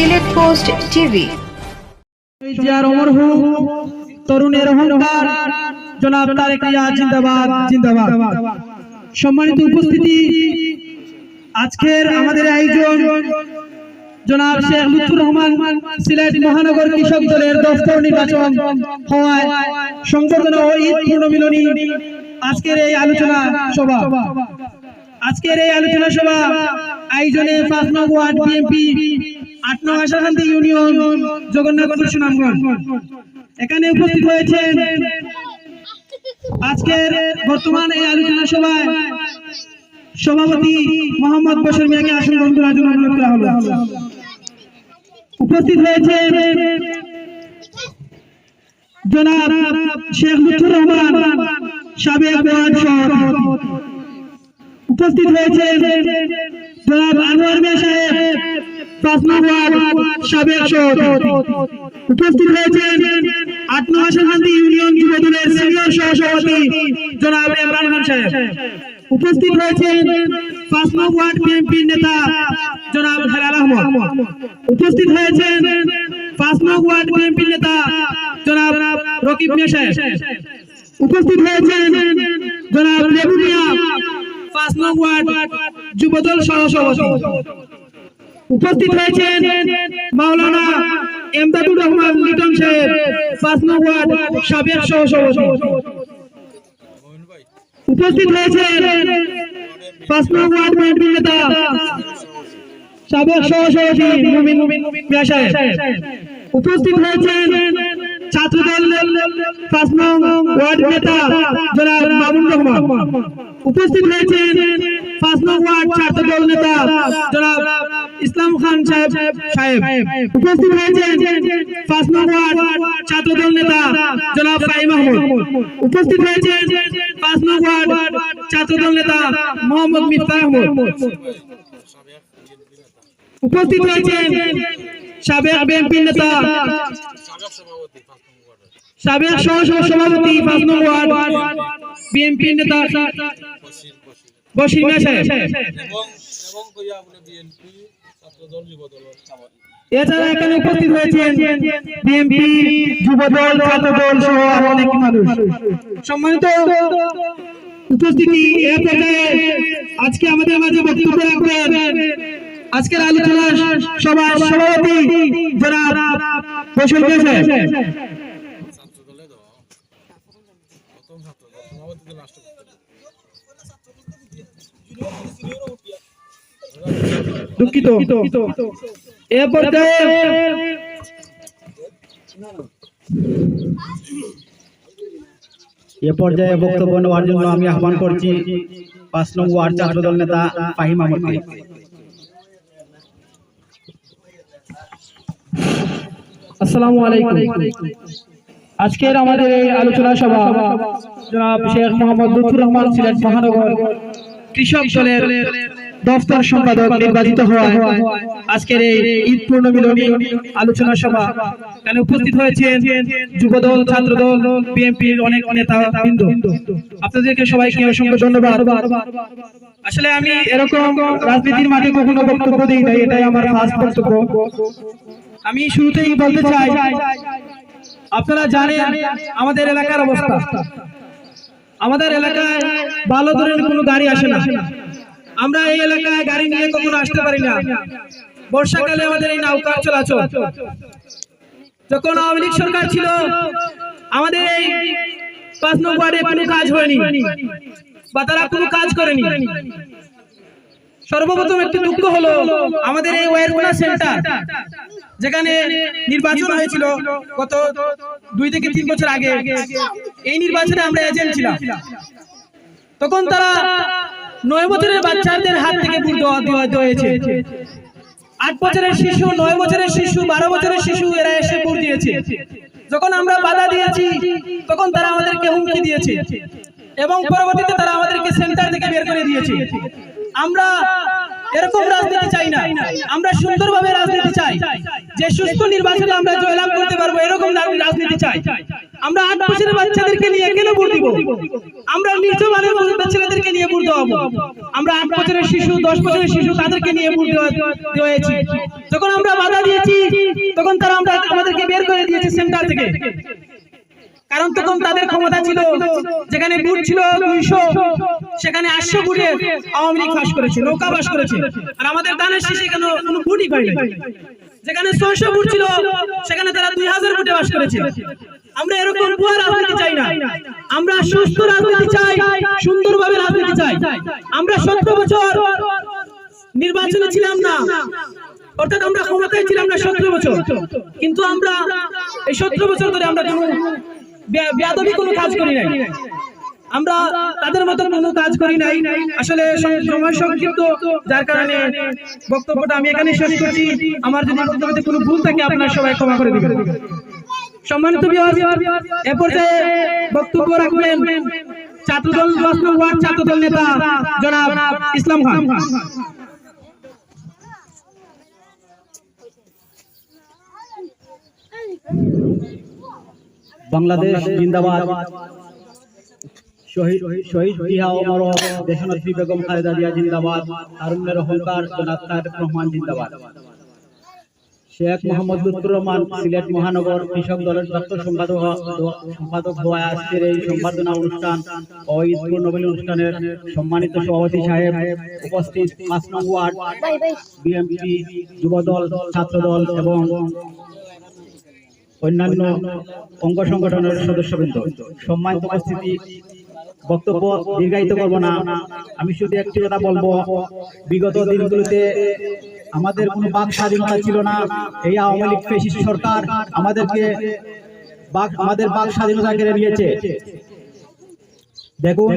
Sylhet post TV. হোক তরুণের অহংকার। জনাব তারেক জিন্দাবাদ জিন্দাবাদ। সম্মানিত উপস্থিতি, আজকের আমাদের আয়োজন জনাব শেখ লুৎফুর রহমান সিলেট মহানগর কৃষক দলের দফতর নির্বাচন হওয়ায় সংবর্ধনা ও ঈদ পূর্ণমিলনী আজকের এই আলোচনা সভা। আজকের এই আলোচনা সভা আয়োজনে পাঁচ নং ওয়ার্ড বিএনপি, আট নং আশাকান্তি ইউনিয়ন, জগন্নাথপুর, সুনামগঞ্জ। এখানে উপস্থিত হয়েছেন আজকের বর্তমান এই আলোচনা সভায় সভাপতি মোহাম্মদ বশর মিয়াকে আসন গ্রহণ করার জন্য অনুরোধ করা হলো। উপস্থিত হয়েছেন জনাব শেখ লুৎফুর রহমান, সাবেক ওয়ার্ড সভাপতি। উপস্থিত হয়েছেন জনাব আনোয়ার মিয়া সাহেব পাঁচ নম্বর সাবেক উপস্থিত হয়েছেন আট নম্বর ইউনিয়ন যুব দলের সিনিয়র সহসভাপতি জনাব ইমরান খান সাহেব। উপস্থিত হয়েছেন পাঁচ নম্বর ওয়ার্ড বিএনপির নেতা জনাব হেলাল আহমদ। উপস্থিত হয়েছেন পাঁচ নম্বর ওয়ার্ড বিএনপির নেতা জনাব রকিব মিয়া সাহেব। উপস্থিত হয়েছেন জনাব লেবু মিয়া যুবদল উপস্থিত হয়েছেন মাওলানা এমদাদুর রহমান লিটন সাহেব, পাঁচ নং সাবেক সহসভাপতি। উপস্থিত হয়েছেন পাঁচ নেতা, সাবেক সহসভাপতি মুমিন উপস্থিত হয়েছেন উপস্থিত হয়েছেন পাঁচ নং ওয়ার্ড ছাত্রদল নেতা জনাব ইসলাম খান সাহেব উপস্থিত হয়েছেন পাঁচ নং ওয়ার্ড ছাত্রদল নেতা জনাব আহমদ। উপস্থিত হয়েছেন পাঁচ নং ওয়ার্ড ছাত্রদল নেতা মোহাম্মদ মিফতাহ আহমদ। উপস্থিত হয়েছেন সাবেক বিএনপি নেতা সাবেক সহ সভাপতি পাঁচ নং ওয়ার্ড বিএনপি নেতা মিয়া সাহেব এছাড়া এখানে উপস্থিত হয়েছেন বিএনপি যুবদল ছাত্রদল সহ আরও অনেক মানুষ। সম্মানিত উপস্থিতি এ পর্যায়ে আজকে আমাদের মাঝে বক্তব্য রাখবেন আজকের আলোচনা সভার সভাপতি জনাব বসুল দুঃখিত। এ পর্যায়ে এ পর্যায়ে বক্তব্য নেওয়ার জন্য আমি আহ্বান করছি পাঁচ নং ওয়ার্ড ছাত্রদল নেতা ফাহিম আহমদকে আসসালামু আলাইকুম। আজকের আমাদের এই আলোচনা সভা জনাব শেখ মোহাম্মদ লুৎফুর রহমান সিলেট মহানগর কৃষক দলের দফতর সম্পাদক নির্বাচিত হওয়া আজকের এই ঈদ পূর্ণ পূর্ণমিলনী আলোচনা সভা এখানে উপস্থিত হয়েছেন যুবদল, ছাত্রদল, বিএনপির অনেক নেতা বৃন্দ। আপনাদেরকে সবাইকে অসংখ্য ধন্যবাদ। আসলে আমি এরকম রাজনীতির মাঠে কখনো বক্তব্য দিই নাই, এটাই আমার ফার্স্ট বক্তব্য। আমি শুরুতেই বলতে চাই, আপনারা জানেন আমাদের এলাকার অবস্থা। আমাদের এলাকায় ভালো ধরনের কোনো গাড়ি আসে না। আমরা এই এলাকায় গাড়ি নিয়ে কখনো আসতে পারি না। বর্ষাকালে আমাদের এই নৌকা চলাচল। যখন আওয়ামী লীগ সরকার ছিল, আমাদের এই পাঁচ নং ওয়ার্ডে কোনো কাজ হয়নি বা তারা কোনো কাজ করেনি। সর্বপ্রথম একটি দুঃখ হলো আমাদের এই ওয়ারগুলা সেন্টার, যেখানে নির্বাচন হয়েছিল গত দুই থেকে তিন বছর আগে। এই নির্বাচনে আমরা এজেন্ট ছিলাম। তখন তারা নয় বছরের বাচ্চাদের হাত থেকে হয়েছে। আট বছরের শিশু নয় বছরের শিশু বারো বছরের শিশু এরা এসে ভোট দিয়েছে। যখন আমরা বাধা দিয়েছি তখন তারা আমাদেরকে হুমকি দিয়েছে। এবং পরবর্তীতে তারা আমাদেরকে সেন্টার থেকে বের করে দিয়েছে। আমরা এরকম রাজনীতি চাই না। আমরা সুন্দরভাবে রাজনীতি চাই। যে সুস্থ নির্বাচনে আমরা জয়লাভ করতে পারব, এরকম রাজনীতি চাই। আমরা আট বছরের বাচ্চাদেরকে নিয়ে কেন ভোট দিব? আমরা নিজ মানের ছেলেদেরকে নিয়ে ভোট দেওয়াবো? আমরা আট বছরের শিশু, দশ বছরের শিশু তাদেরকে নিয়ে ভোট দেওয়া যখন আমরা বাধা দিয়েছি, তখন তারা আমরা আমাদেরকে বের করে দিয়েছে সেন্টার থেকে। কারণ তখন তাদের ক্ষমতা ছিল যেখানে বুট ছিল দুইশো সেখানে আটশো বুটে আওয়ামী লীগ ফাঁস করেছে নৌকা বাস করেছে। আর আমাদের দানের শেষে কেন কোনো বুটই পাই নাই যেখানে ছয়শো বুট ছিল সেখানে তারা দুই হাজার বুটে বাস করেছে। আমরা এরকম ভুয়া রাজনীতি চাই না। আমরা সুস্থ রাজনীতি চাই সুন্দরভাবে রাজনীতি চাই। আমরা সতেরো বছর নির্বাচনে ছিলাম না। অর্থাৎ আমরা ক্ষমতায় ছিলাম না সতেরো বছর। কিন্তু আমরা এই সতেরো বছর ধরে আমরা বেয়াদবি কোনো কাজ করি নাই। আমরা তাদের মতন কোনো কাজ করি নাই। আসলে সময় সংক্ষিপ্ত। যার কারণে বক্তব্যটা আমি এখানে শেষ করছি। আমার যদি বক্তব্যতে কোনো ভুল থাকে, আপনারা সবাই ক্ষমা করে দিবেন। সম্মানিত এ পর্যায়ে বক্তব্য রাখবেন ছাত্রদল দশ নং ওয়ার্ড ছাত্রদল নেতা জনাব ইসলাম খান। বাংলাদেশ জিন্দাবাদ। শহীদ শহীদ জিয়া অমর দেশনেত্রী বেগম খালেদা জিয়া জিন্দাবাদ। তারুণ্যের অহংকার জনাব তারেক রহমান জিন্দাবাদ। শেখ মোহাম্মদ লুৎফুর রহমান সিলেট মহানগর কৃষক দলের দপ্তর সম্পাদক সম্পাদক আজকের এই সম্বর্ধনা অনুষ্ঠান ও ঈদ পূর্ণবেলী অনুষ্ঠানের সম্মানিত সভাপতি সাহেব উপস্থিত পাঁচ নং ওয়ার্ড বিএমপি যুবদল ছাত্রদল এবং অন্যান্য অঙ্গ সংগঠনের সদস্যবৃন্দ, সম্মানিত উপস্থিতি, বক্তব্য দীর্ঘায়িত করব না। আমি শুধু একটি কথা বলব, বিগত দিনগুলোতে আমাদের কোনো বাক স্বাধীনতা ছিল না। এই আওয়ামী লীগ ফেসিস্ট সরকার আমাদেরকে বাক আমাদের বাক স্বাধীনতা কেড়ে নিয়েছে। দেখুন,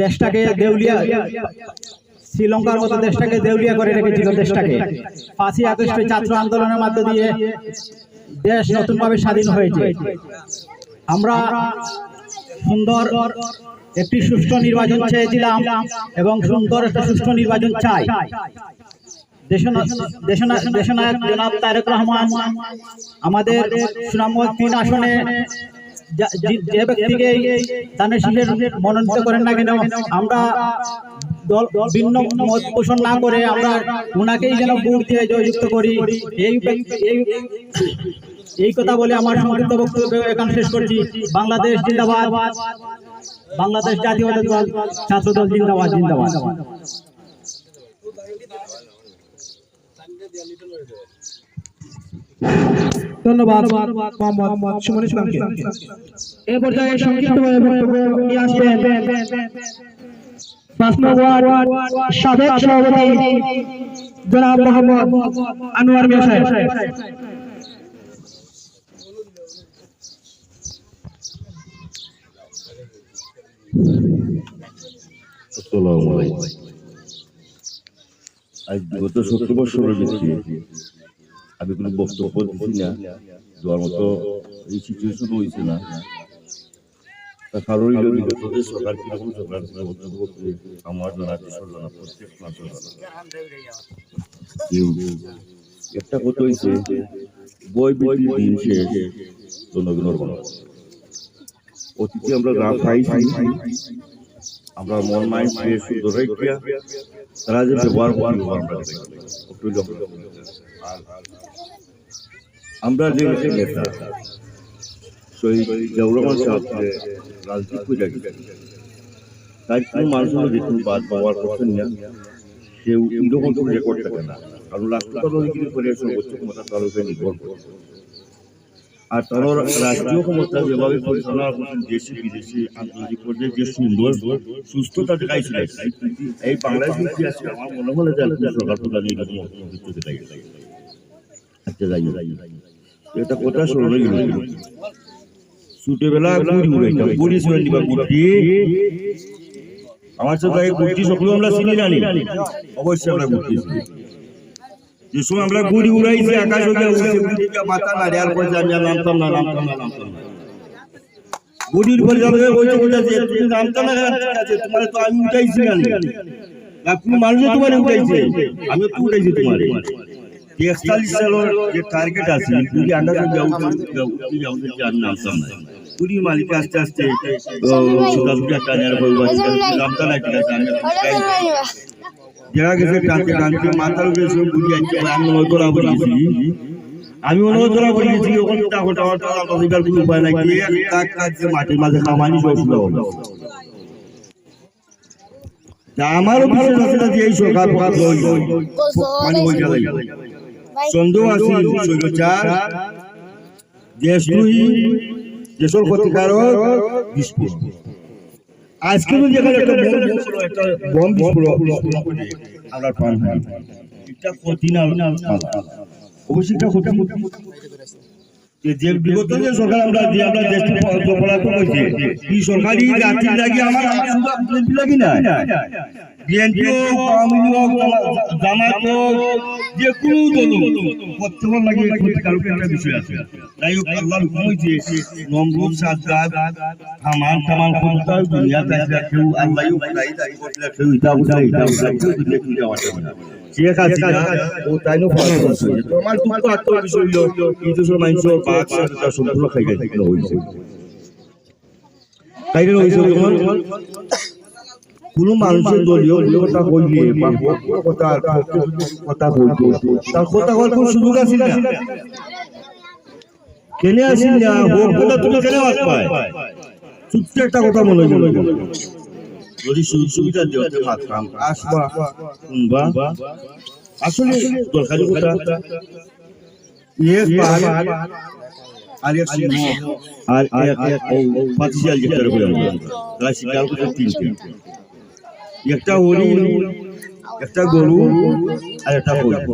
দেশটাকে দেউলিয়া শ্রীলঙ্কার মতো দেশটাকে দেউলিয়া করে রেখেছিল দেশটাকে। পাঁচই আগস্টে ছাত্র আন্দোলনের মধ্য দিয়ে দেশ নতুনভাবে স্বাধীন হয়েছে। আমরা সুন্দর একটি সুষ্ঠু নির্বাচন চেয়েছিলাম এবং সুন্দর একটা সুষ্ঠু নির্বাচন চাই। দেশনা- দেশনা- দেশনায়ক জনাব তারেক রহমান, আমাদের সুনামগঞ্জ তিন আসনে যে- ব্যক্তিকে দানের শীষের মনোনীত করেন না কেন, আমরা দল ভিন্ন মত পোষণ না করে আমরা ওনাকেই যেন ভোট দিয়ে জয়যুক্ত করি। এই এই এই কথা বলে আমার সংক্ষিপ্ত বক্তব্য এখন শেষ করছি। বাংলাদেশ জিন্দাবাদ। বাংলাদেশ জাতীয়তাবাদী দল ছাত্রদল জিন্দাবাদ জিন্দাবাদ। ধন্যবাদ মোহাম্মদ সুমন ইসলামকে। এ পর্যায়ে সংক্ষিপ্তভাবে বক্তব্য নিয়ে আসবেন সত্তর আমি কোনো বক্তব্য দিচ্ছি না। দেওয়ার মতো এই সিচুয়েশন হয়েছে না। তার কারণ হইল সরকার কীরকম সরকার ছিল বক্তব্য করতে আমার জানা দেশের জানা প্রত্যেক মানুষের জানা একটা কথা হয়েছে বই বিক্রির দিন শেষ জনগণের গণ অতীতে আমরা পাইছি আমরা মন সুন্দর রাখিয়া তারা যে ব্যবহার আমরা যে নেতা শহীদ জৌরমান সাহেবকে রাজনীতি করে তাই কোনো মানুষের যেটুকু বাদ ব্যবহার করছেন না সেও এরকম কোনো রেকর্ড থাকে না। কারণ রাষ্ট্রপতি করে সর্বোচ্চ ক্ষমতা তার উপরে নির্ভর করে। আর তার রাষ্ট্রীয় ক্ষমতা যেভাবে পরিচালনা করছেন দেশে, বিদেশে, আন্তর্জাতিক পর্যায়ে যে সুন্দর, সুস্থতা দেখাইছিল এই বাংলাদেশ ইতিহাসে আমার মনে হলে যে সরকার প্রধান এরকম অন্তর্ভুক্ত দেখাই আচ্ছা যাই। এটা কথা শুনে গেল। ছোটবেলা গুড়ি উড়াইতাম গুড়ি শুনে দিবা গুটি আমার সাথে গুটি সকলে আমরা চিনি জানি অবশ্যই আমরা গুটি চিনি যে সময় আমরা গুড়ি উড়াইছি আকাশ হয়ে উড়ছে গুড়ি মাথা না দেওয়ার পরে আমি আর নামতাম না নামতাম না নামতাম না গুড়ির পরে যাবে বলছে বলছে তুমি নামতাম না ঠিক আছে তোমার তো আমি উঠাইছি না না কোনো মানুষ তোমার উঠাইছে আমি তো উঠাইছি তোমার একচল্লিশ সালের যে টার্গেট আছে গুড়ি আন্ডার যাও উঠি যাও যে আমি নামতাম না গুড়ি মালিক আস্তে আস্তে সুতা সুতা টানের পর আছে আমি যারা গেছে টানতে টানতে মাথার উপরে সব বুঝি আমি মনে করা বলেছি আমি মনে করা বলেছি ওখান টাওয়ার টাওয়ার অধিকার কোনো উপায় নাই কে যে মাটির মাঝে আছে না যে এই হয়ে গেল সন্দেহ আছে স্বৈরাচার দেশদ্রোহী দেশের ক্ষতিকারক বিস্ফোরণ আজকে যদি এখানে একটা বোম বিস্ফোরণ, একটা বোম বিস্ফোরণ বিস্ফোরণ করে আমরা প্রাণ এটা ক্ষতি না অবশ্যই এটা ক্ষতি যে যে বিগত যে সরকার আমরা যে আমরা দেশটি পড়াতে করছি এই সরকারি জাতির লাগি আমার আমার শুধু বিএনপি লাগি না বিএনপি হোক আওয়ামী হোক জামাত হোক যে কোনো দল। হোক, লাগে ক্ষতিকারক একটা বিষয় আছে। তাই হোক আল্লাহর হুকুম হয়েছে নম্বর সাজ্জাদ হামান কামাল ক্ষমতা দুনিয়া তাইরা কেউ আল্লাহ তাই তাই করলে কেউ ইটা উঠা ইটা উঠা কেউ দুনিয়া না হাসিনা ও তাই নো ফল করছে? তো দুঃখ আত্ম বিষয় হলো এই দেশের মানুষ বাক সাথে সম্পূর্ণ তাই কোন মানুষের দলীয় কথা কইলে বা কথা কথা বলতো তার কথা বলার কোন সুযোগ আছে না কেনে আসিল না হোক কথা তুমি কেন আস পায় ছোট্ট একটা কথা মনে হইল যদি সুযোগ সুবিধা দিতে পারতাম আসবা শুনবা আসলে দরকারি কথা এক পাহাড় আর এক সিংহ আর এক পাতিশাল যেটা করে আমরা তারা শিকার করতে তিনটে একটা হরিণ একটা গরু আর একটা হরিণ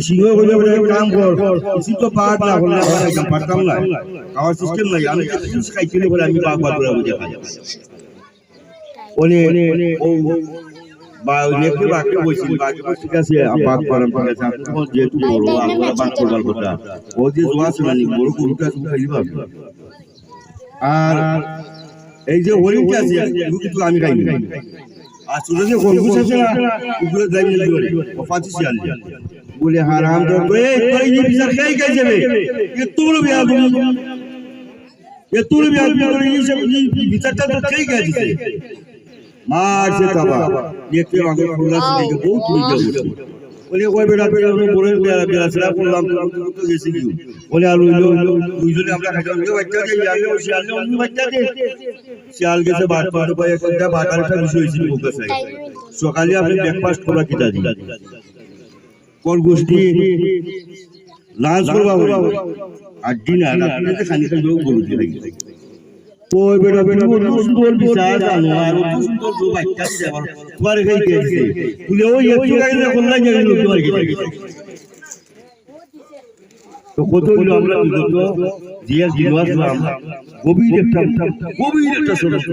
সিংহ বলে বলে কাম কর কিছু তো পাহাড় না আমার একদম পারতাম না খাওয়ার সিস্টেম বলে করে বা ঠিক আছে বাঘ পালন তখন যেহেতু বড় পারবে আর এই যে হরিণটা আছে কিন্তু আমি খাইনি। আর ছোট যে খরগোশ আছে না ওগুলো যাই মিলি করে ও পাঁচি শিয়াল বলে হারাম তো এই বিচার খাই খাই যাবে এ তোর বিয়া তুমি এ তোর বিয়া বিচারটা তো খাই খাই মার সে দেখতে আমাকে ফুলা থেকে বহুত তুই যাব বলে কই বেড়া বেড়া বলে বেড়া বেড়া সেরা করলাম তো গেছি কি বলে আর ওইলো দুইজনে আমরা খাইলাম ওই বাচ্চা যে ইয়ালে ও শিয়ালে অন্য সকালে আপনি ব্রেকফাস্ট করা কি কোন গোষ্ঠী লাঞ্চ করবা আর ডিনার আপনি লাগি ওই বেটা বেটা ও সুন্দর বিচার জানো আর সুন্দর তো বাচ্চা দিয়ে আবার তোমার খাই গেছে। বলে ওই একটু গাড়ি না করলাই না তোমার গেছে। তো কত হলো আমরা বিগত জিয়া জিয়া আমরা গভীর একটা গভীর একটা সমস্যা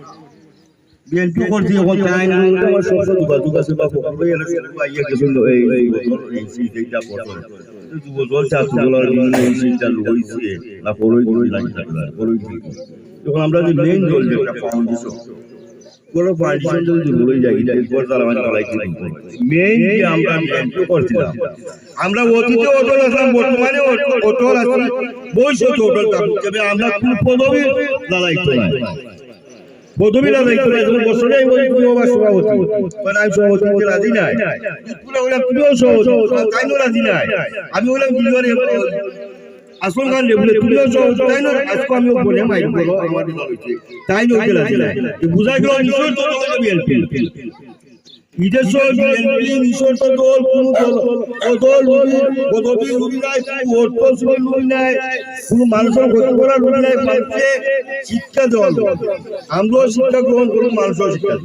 আমার যে কোন করছিলাম আমরা অতীতে অটল আসলাম বর্তমানে অটল ভবিষ্যতে অটল থাকব আমরা কোন পদবী দাঁড়াইতে নাই তুমি নাই। তুই বললাম তুমিও সভাপতি তাই রাজি নাই। আমি বললাম দিলওয়ারে আসল গান লেবুলে তুমিও সভাপতি তাই না আজকে গেল নিজস্ব নিজস্ব দল কোন দল দল পদবী লুবি নাই ভোট পছন্দ নাই কোন মানুষের ক্ষতি করার লুবি নাই মানুষকে শিক্ষা দেওয়া আমরাও শিক্ষা গ্রহণ করব মানুষও শিক্ষা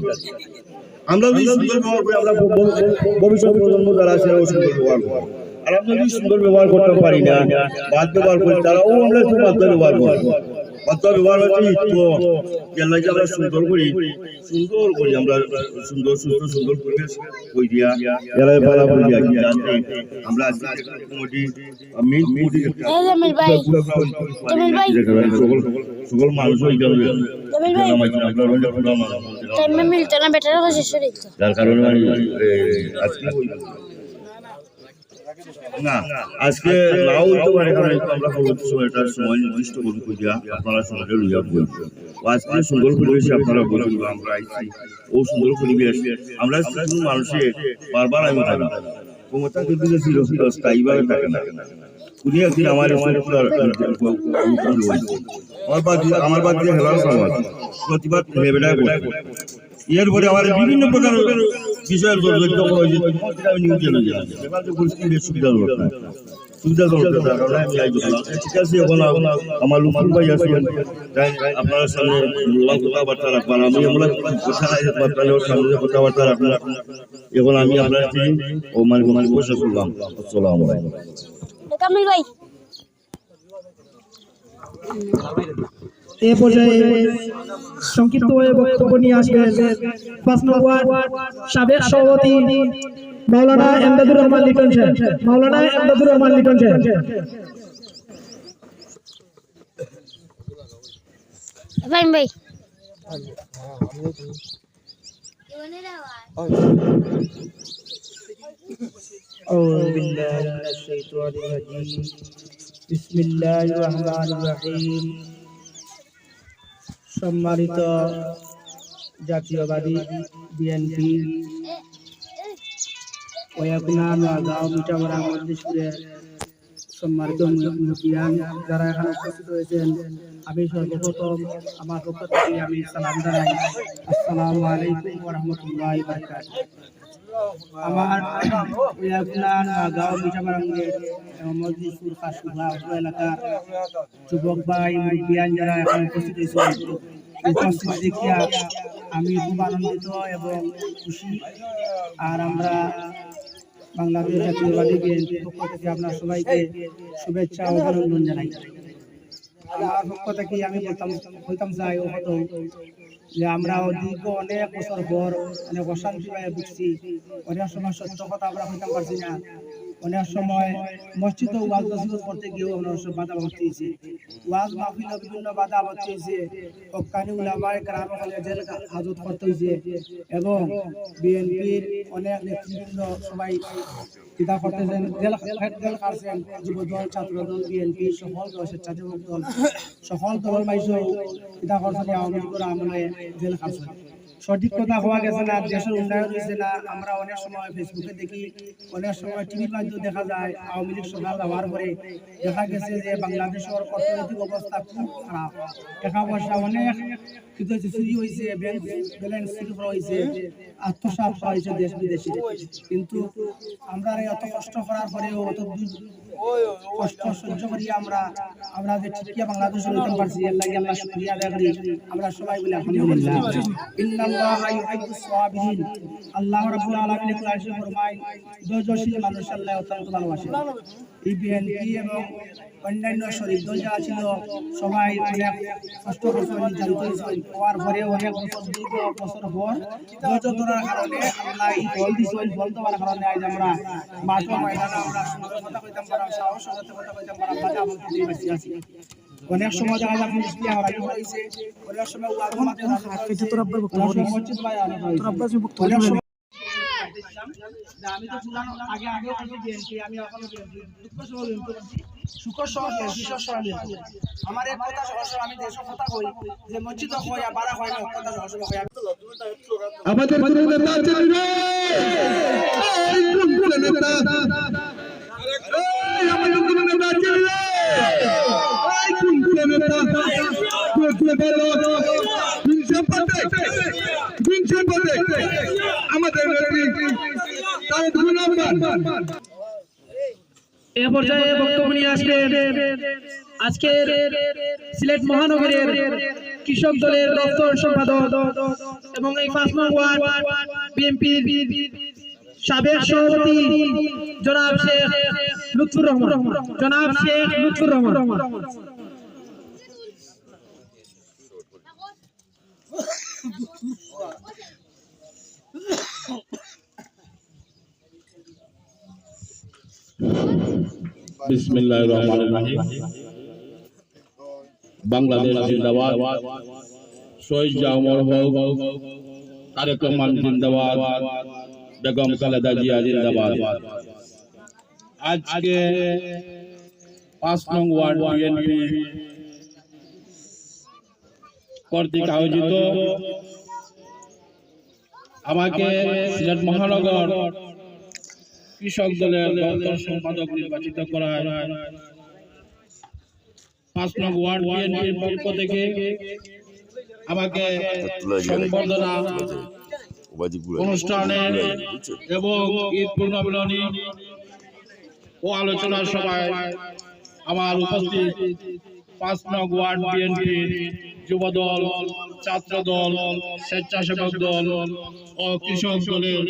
আমরা যদি সুন্দর ব্যবহার করি আমরা ভবিষ্যৎ প্রজন্ম যারা আছে সুন্দর ব্যবহার করব। আর আমরা যদি সুন্দর ব্যবহার করতে পারি না বাদ ব্যবহার করি তারাও আমরা ব্যবহার করব। অত ব্যবহার তো জেলাকে আমরা সুন্দর করি সুন্দর করি আমরা সুন্দর সুন্দর সুন্দর পরিবেশ কই দিয়া এরা ভালো করি যাতে আমরা আজকে কমিটি মেইন কমিটি ভাই জামিল ভাই। সকল সকল মানুষ যাবে জামিল ভাই। আমরা রোজা খোলা মানুষ টাইমে মিলতো না বেটার কাছে শরীর যার কারণে আজকে না আজকে নাও হইতে পারে আমরা সময়টার সময় নির্দিষ্ট করে। খুঁজিয়া আপনারা সমাজে লইয়া বলব আজকে সুন্দর পরিবেশে আপনারা বলুন। আমরা আইছি ও সুন্দর পরিবেশ। আমরা মানুষে বারবার আমি থাকি ক্ষমতা কিন্তু যে ছিল ছিল স্থায়ীভাবে থাকে না। উনি একদিন আমার আমার বাদ দিয়ে আমার বাদ দিয়ে হেলার সমাজ প্রতিবাদ এরপরে আমার বিভিন্ন প্রকার বিষয়ের জড়িত করা হয়েছে আমি নিউজে না জানি এবার পরিস্থিতি সুবিধা দরকার সুবিধা দরকার কারণে আমি আই করলাম ঠিক আছে এখন আমার ভাই আছেন আপনার সামনে মূল্যবান কথাবার্তা রাখবেন আমি আমরা কথা বার্তা সামনে কথাবার্তা রাখবেন এখন আমি আপনার থেকে ও মানে মানে বসে করলাম আসসালামু আলাইকুম জামিল ভাই এ পর্যায়ে সংক্ষিপ্ত হয়ে বক্তব্য নিয়ে আসবেন পাঁচ নম্বর ওয়ার্ড সাবেক সভাপতি মাওলানা এমদাদুর রহমান লিটন সাহেব মাওলানা এমদাদুর রহমান লিটন সাহেব জামিল ভাই أعوذ بالله من الشيطان الرجيم بسم الله الرحمن الرحيم সম্মানিত জাতীয়বাদী বিএনপি ওয়াকুনা নোয়াগাঁও সম্মানিত যারা এখানে উপস্থিত হয়েছেন, আমি সর্বপ্রথম আমার পক্ষ থেকে আমি সালাম জানাই। আলাইকুম রহমতুল্লাহ আমার ইয়াকুনান গাঁও মিঠামারাঙ্গের মসজিদপুর কাশুভা এলাকার যুবক ভাই যারা এখানে উপস্থিত হয়েছেন উপস্থিত দেখিয়া আমি খুব আনন্দিত এবং খুশি। আর আমরা বাংলাদেশ জাতীয়বাদী বিএনপির পক্ষ থেকে আপনার সবাইকে শুভেচ্ছা অভিনন্দন জানাই। আমার পক্ষ থেকে আমি বলতাম বলতাম চাই ও হতো যে আমরা অনেক বছর পর অনেক অশান্তি পায়ে ভুগছি। অনেক সময় সত্য কথা আমরা হইতাম পারছি না। অনেক সময় মসজিদ ওয়াজ নসিহত করতে গিয়েও অনেক সব বাধা বসতেছি ওয়াজ মাহফিল বিভিন্ন বাধা বসতেছে হকানি উলামায়ে হলে জেল হাজত করতে হয়েছে এবং বিএনপির অনেক নেতৃবৃন্দ সবাই কিতা করতেছেন। জেল জেল কাটছেন যুব দল ছাত্র দল বিএনপি, সকল দল, স্বেচ্ছাসেবক দল, সকল দলের মাইসও কিতা করছেন আওয়ামী লীগের আমলে জেল কাটছেন সঠিক কথা হওয়া গেছে না দেশের উন্নয়ন হয়েছে না আমরা অনেক সময় ফেসবুকে দেখি অনেক সময় টিভির মাধ্যমে দেখা যায় আওয়ামী লীগ সরকার ব্যবহার করে দেখা গেছে যে বাংলাদেশের অর্থনৈতিক অবস্থা খুব খারাপ। টাকা পয়সা অনেক কিন্তু চুরি হয়েছে ব্যাংক ব্যালেন্স চুরি করা হয়েছে। আত্মসাৎ করা হয়েছে দেশ বিদেশে কিন্তু আমরা এই অত কষ্ট করার পরেও অত কষ্ট সহ্য আমরা আমরা যে ঠিকই বাংলাদেশ হইতে পারছি, এর আল্লাহ শুকরিয়া আদায় করি। আমরা সবাই বলি, আলহামদুলিল্লাহ। আল্লাহ রাব্বুল আলামিন মানুষ, আল্লাহ অত্যন্ত ভালোবাসে। এই বিএনপি এবং অন্যান্য শরীর দল যারা ছিল সবাই অনেক কষ্ট করছে নির্যাতিত হওয়ার পরে অনেক বছর দীর্ঘ বছর পর ধৈর্য ধরার কারণে আল্লাহ এই ফল ওই ফল দেওয়ার কারণে আজ আমরা মাঠ ময়দানে আমরা সুন্দর কথা কইতাম পারাম সাহস কথা কইতাম পারাম বাজা বলতে বেশি আছি অনেক সময় দেখা যায় পুলিশ দিয়ে আমরা হয়েছে। অনেক সময় মাহফিল হাত কেটে তোর আব্বার বক্তব্য অনেক তোর বক্তব্য আমি তো ছিলাম আগে আগে আমি বিএনপি আমি এখনও বিএনপি দুঃখ সহ বিএনপি আমার এক কথা সহ আমি দেশ কথা কই, যে মসজিদ হয় বাড়া হয় না, কথা সহ সহ হয়। আমাদের নেতা কোন নেতা নেতা কোন নেতা পর্যায়ে বক্তব্য নিয়ে আজকের সিলেট মহানগরের কৃষক এবং সাবেক জনাব শেখ লুৎফুর রহমান। জনাব শেখ লুৎফুর রহমান। বিসমিল্লাহ রহমান রাহিম। বাংলাদেশ জিন্দাবাদ। শহীদ জামর হোক তারেক রহমান জিন্দাবাদ, বেগম খালেদা জিয়া জিন্দাবাদ। আজকে পাঁচ নং কর্তৃক আয়োজিত আমাকে সিলেট মহানগর কৃষক দলের দপ্তর সম্পাদক নির্বাচিত করা পাঁচ নং ওয়ার্ড বিএনপির পক্ষ থেকে আমাকে অনুষ্ঠানে এবং ঈদ পূর্ণমিলনী ও আলোচনা সভায় আমার উপস্থিত পাঁচ নং ওয়ার্ড বিএনপির যুব দল ছাত্র দল স্বেচ্ছাসেবক দল ও কৃষক দলের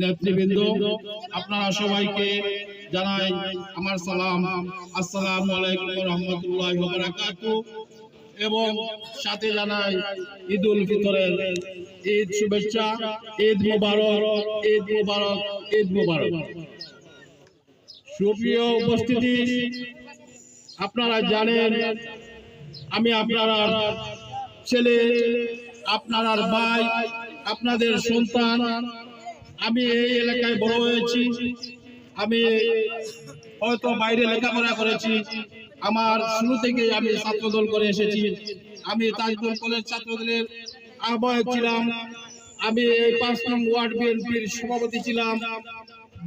নেতৃবৃন্দ, আপনারা সবাইকে জানাই আমার সালাম। আসসালামু আলাইকুম রহমতুল্লাহ এবং সাথে জানাই ঈদ উল ফিতরের ঈদ শুভেচ্ছা, ঈদ মুবারক ঈদ মুবারক ঈদ মুবারক। সুপ্রিয় উপস্থিতি, আপনারা জানেন, আমি আপনারা ছেলে, আপনার ভাই, আপনাদের সন্তান আমি এই এলাকায় বড় হয়েছি। আমি হয়তো বাইরে লেখাপড়া করেছি। আমার শুরু থেকে আমি ছাত্রদল করে এসেছি। আমি তাজপুর কলেজ ছাত্রদলের আহ্বায়ক ছিলাম। আমি এই পাঁচ নং ওয়ার্ড বিএনপির সভাপতি ছিলাম।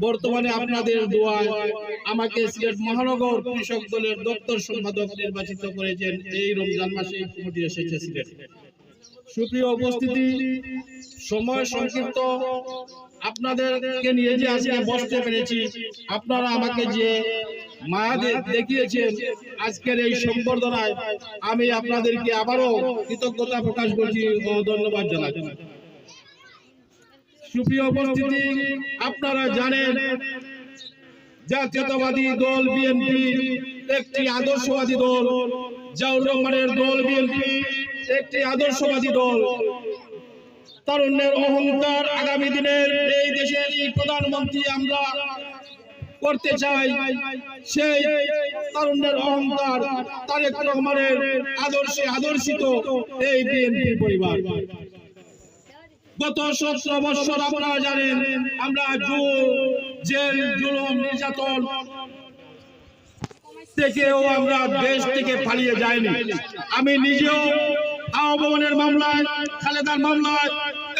বর্তমানে আপনাদের দোয়ায় আমাকে সিলেট মহানগর কৃষক দলের দপ্তর সম্পাদক নির্বাচিত করেছেন। এই রমজান মাসে কমিটি এসেছে সিলেট। সুপ্রিয় উপস্থিতি, সময় সংক্ষিপ্ত। আপনাদেরকে নিয়ে যে আজকে বসতে পেরেছি, আপনারা আমাকে যে মায়া দে- দেখিয়েছেন আজকের এই সম্বর্ধনায়, আমি আপনাদেরকে আবারও কৃতজ্ঞতা প্রকাশ করছি ও ধন্যবাদ জানাই সুপ্রিয় উপস্থিতি, আপনারা জানেন জাতীয়তাবাদী দল বিএনপি একটি আদর্শবাদী দল জাউর রহমানের দল বিএনপি একটি আদর্শবাদী দল। তারুণ্যের অহংকার আগামী দিনের এই দেশের এই প্রধানমন্ত্রী আমরা করতে চাই, সেই তারুণ্যের অহংকার তারেক রহমানের আদর্শে আদর্শিত এই বিএনপি পরিবার। গত সতেরো বছর আপনারা জানেন, আমরা জেল, জুলুম, নির্যাতন থেকেও আমরা দেশ থেকে পালিয়ে যাইনি। আমি নিজেও আহ্বানের মামলায়, খালেদার মামলায়,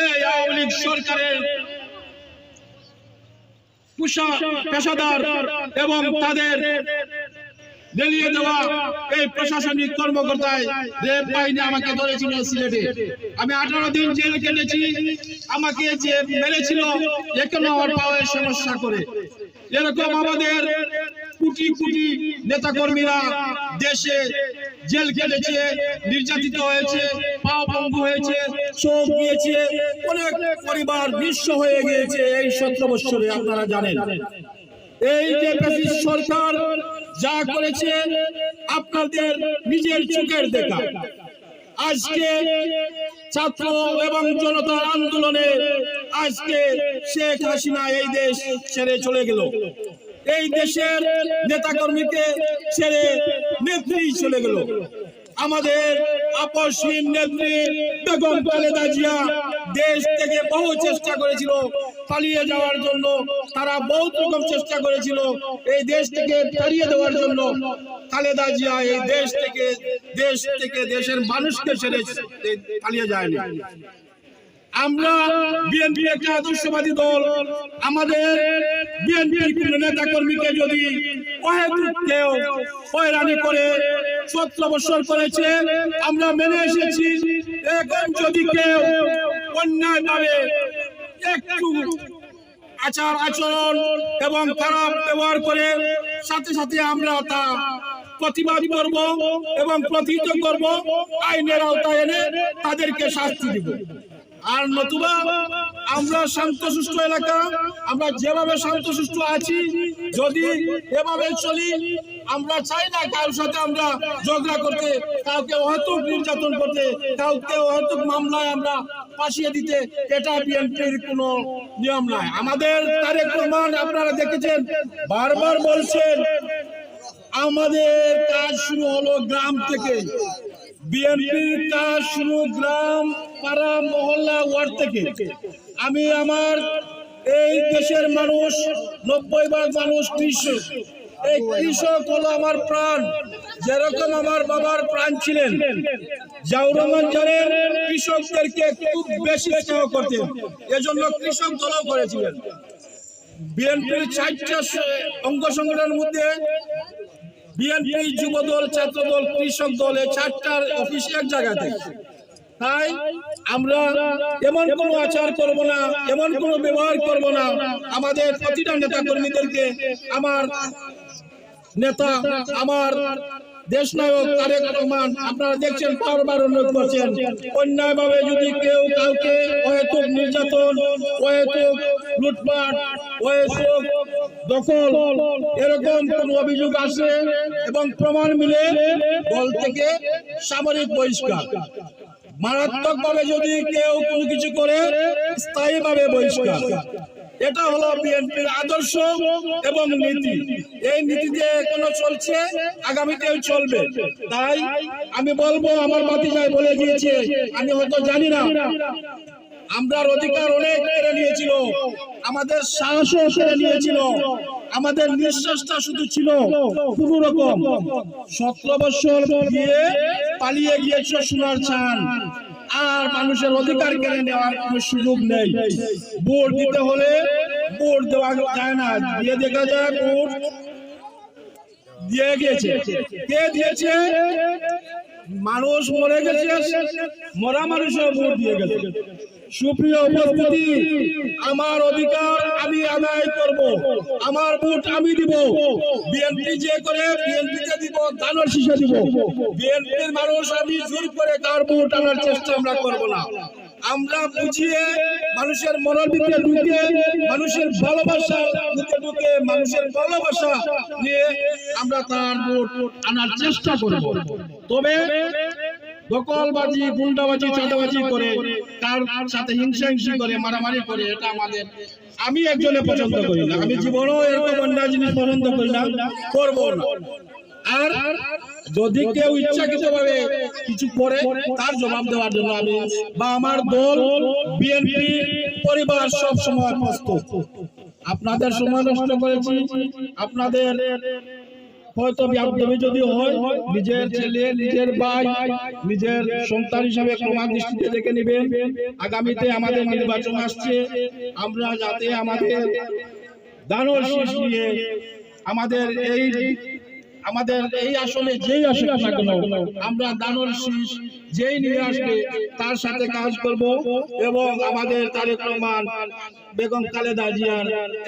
এই আওয়ামী লীগ সরকারের পেশাদার এবং তাদের দেলিয়ে দেওয়া এই প্রশাসনিক কর্মকর্তায় রেপ বাহিনী আমাকে ধরেছিল সিলেটে আমি আঠারো দিন জেল কেটেছি আমাকে যে মেরেছিল এখনও আমার পাওয়ার সমস্যা করে এরকম আমাদের কোটি কোটি নেতাকর্মীরা দেশে জেল কেটেছে নির্যাতিত হয়েছে পা হয়েছে চোখ গিয়েছে অনেক পরিবার নিঃস্ব হয়ে গিয়েছে এই সতেরো বছরে আপনারা জানেন। এই যে সরকার যা করেছে, আপনাদের নিজের চোখের দেখা। আজকে ছাত্র এবং জনতার আন্দোলনে আজকে শেখ হাসিনা এই দেশ ছেড়ে চলে গেল। এই দেশের নেতাকর্মীকে ছেড়ে নেত্রী চলে গেল। আমাদের আপসহীন নেত্রী বেগম খালেদা জিয়া দেশ থেকে বহু চেষ্টা করেছিল পালিয়ে যাওয়ার জন্য। তারা বহুত রকম চেষ্টা করেছিল এই দেশ থেকে তাড়িয়ে দেওয়ার জন্য। খালেদা জিয়া এই দেশ থেকে দেশ থেকে দেশের মানুষকে ছেড়ে পালিয়ে যায়নি। আমরা বিএনপি একটা আদর্শবাদী দল। আমাদের বিএনপির কোন নেতা কর্মীকে যদি কেউ করে, সতেরো করেছে, আমরা মেনে এসেছি, এখন যদি কেউ অন্যায় ভাবে একটু আচার আচরণ এবং খারাপ ব্যবহার করে, সাথে সাথে আমরা তা প্রতিবাদ করব এবং প্রতিহিত করব, আইনের আওতায় এনে তাদেরকে শাস্তি দিব। আর নতুবা আমরা শান্ত সুষ্ঠু এলাকা, আমরা যেভাবে শান্তশিষ্ট আছি, যদি এভাবে চলি, আমরা চাই না কারোর সাথে আমরা ঝগড়া করতে, কাউকে অহেতুক নির্যাতন করতে, কাউকে অহেতুক মামলায় আমরা ফাঁসিয়ে দিতে, এটা বিএনপির কোনো নিয়ম নয় আমাদের তারেক রহমান আপনারা দেখেছেন, বারবার বলছেন, আমাদের কাজ শুরু হলো গ্রাম থেকে। বিএনপির কাজ শুরু গ্রাম পাড়া মহল্লা ওয়ার্ড থেকে আমি আমার এই দেশের মানুষ, নব্বই ভাগ মানুষ কৃষক। এই কৃষক হলো আমার প্রাণ। যেরকম আমার বাবার প্রাণ ছিলেন কৃষকদেরকে খুব বেশি স্নেহ করতেন। এজন্য কৃষক দলও করেছিলেন। বিএনপির চারটা অঙ্গ সংগঠনের মধ্যে বিএনপি যুব দল ছাত্র দল কৃষক দল, এই চারটার অফিস এক জায়গাতে তাই আমরা এমন কোনো আচার করব না, এমন কোনো ব্যবহার করব না। আমাদের প্রতিটা নেতা কর্মীদেরকে আমার নেতা, আমার দেশ নায়ক তারেক রহমান, আপনারা দেখছেন বারবার অনুরোধ করছেন। অন্যায় ভাবে যদি কেউ কাউকে অহেতুক নির্যাতন, অহেতুক লুটপাট, অহেতুক দখল, এরকম কোন অভিযোগ আসে এবং প্রমাণ মিলে দল থেকে সামরিক বহিষ্কার। মারাত্মক ভাবে যদি কেউ কোনো কিছু করে স্থায়ী ভাবে বহিষ্কার। এটা হলো বিএনপির আদর্শ এবং নীতি। এই নীতি নীতিতে এখনও চলছে, আগামীতেও চলবে। তাই আমি বলব, আমার বাতিজায় বলে দিয়েছে, আমি হয়তো জানি না। আমরার অধিকার অনেক কেড়ে নিয়েছিল। আমাদের সাহসও কেড়ে নিয়েছিল। আমাদের নিঃশ্বাসটা শুধু ছিল কোন রকম। সতেরো বছর দিয়ে পালিয়ে গিয়েছে সোনার চান আর মানুষের অধিকার কেড়ে নেওয়ার কোনো সুযোগ নেই। ভোট দিতে হলে ভোট দেওয়া যায় না। দিয়ে দেখা যায় ভোট দিয়ে গিয়েছে। কে দিয়েছে? মানুষ মরে গেছে। মরা মানুষের ভোট দিয়ে গেছে। সুপ্রিয় উপস্থিতি, আমার অধিকার আমি আদায় করব। আমার ভোট আমি দিব। বিএনপি যে করে বিএনপিতে দিব দানের শীষে দিব। বিএনপির মানুষ আমি জোর করে কার ভোট আনার চেষ্টা আমরা করব না। আমরা বুঝিয়ে মানুষের মনের দিকে ঢুকে, মানুষের ভালোবাসা ঢুকে ঢুকে, মানুষের ভালোবাসা নিয়ে আমরা তার ভোট আনার চেষ্টা করব। তবে দখলবাজি, গুন্ডাবাজি, চাঁদাবাজি করে কার সাথে হিংসাহিংসি করে, মারামারি করে, এটা আমাদের আমি একজনে পছন্দ করি না। আমি জীবনেও এরকম অন্যায় জিনিস পছন্দ করি না, করব না। আর যদি কেউ ইচ্ছাকৃত ভাবে কিছু করে, তার জবাব দেওয়ার জন্য আমি বা আমার দল, বিএনপি, পরিবার সব সময় প্রস্তুত। আপনাদের সময় নষ্ট করেছি। আপনাদের হয়তো বিয়াদবি যদি হয়, নিজের ছেলে, নিজের ভাই, নিজের সন্তান হিসাবে ক্রমা দৃষ্টিতে দেখে নেবেন। আগামীতে আমাদের নির্বাচন আসছে। আমরা যাতে আমাদের দানর শীষ নিয়ে আমাদের এই আমাদের এই আসলে যেই আসুক না কেন আমরা দানর শীষ যেই নিয়ে আসবে তার সাথে কাজ করব এবং আমাদের তারেক রহমান বেগম খালেদা জিয়ার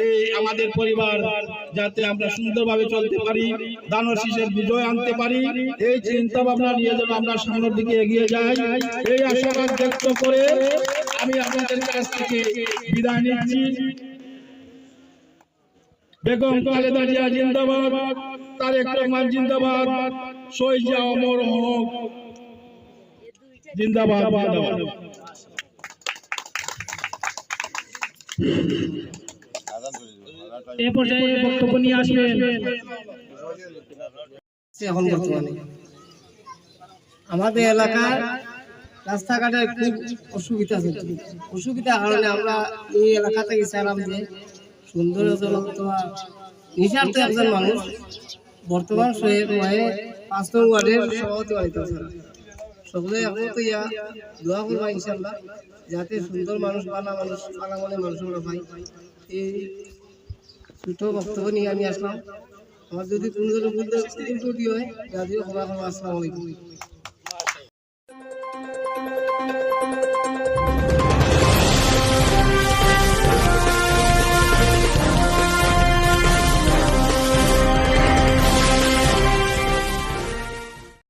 এই আমাদের পরিবার যাতে আমরা সুন্দরভাবে চলতে পারি দানর শীষের বিজয় আনতে পারি। এই চিন্তা ভাবনা নিয়ে যেন আমরা সামনের দিকে এগিয়ে যাই। এই আশাবাদ ব্যক্ত করে আমি আপনাদের কাছ থেকে বিদায় নিচ্ছি। বেগম খালেদা জিয়া জিন্দাবাদ। তারেক রহমান জিন্দাবাদ। শহীদ অমর হক। জিন্দাবাদ জিন্দাবাদ। এ পর্যায়ে বক্তব্য নিয়ে আসবেন। এখন বর্তমানে। আমাদের এলাকায় রাস্তাঘাটের খুব অসুবিধা হচ্ছে অসুবিধার কারণে আমরা এই এলাকা থেকে চাইলাম যে সুন্দর নিঃস্বার্থ একজন মানুষ। বর্তমান পাঁচ ওয়ার্ডের সভাপতি স্যার ইয়া করবা ইনশাল্লাহ যাতে সুন্দর মানুষ বানা মানুষ মনে মানুষ পাই এই ছোট বক্তব্য নিয়ে আমি আসলাম। আমার যদি কোনো ধরনের ভুল হয় যদিও ক্ষমা করব আসসালামু আলাইকুম।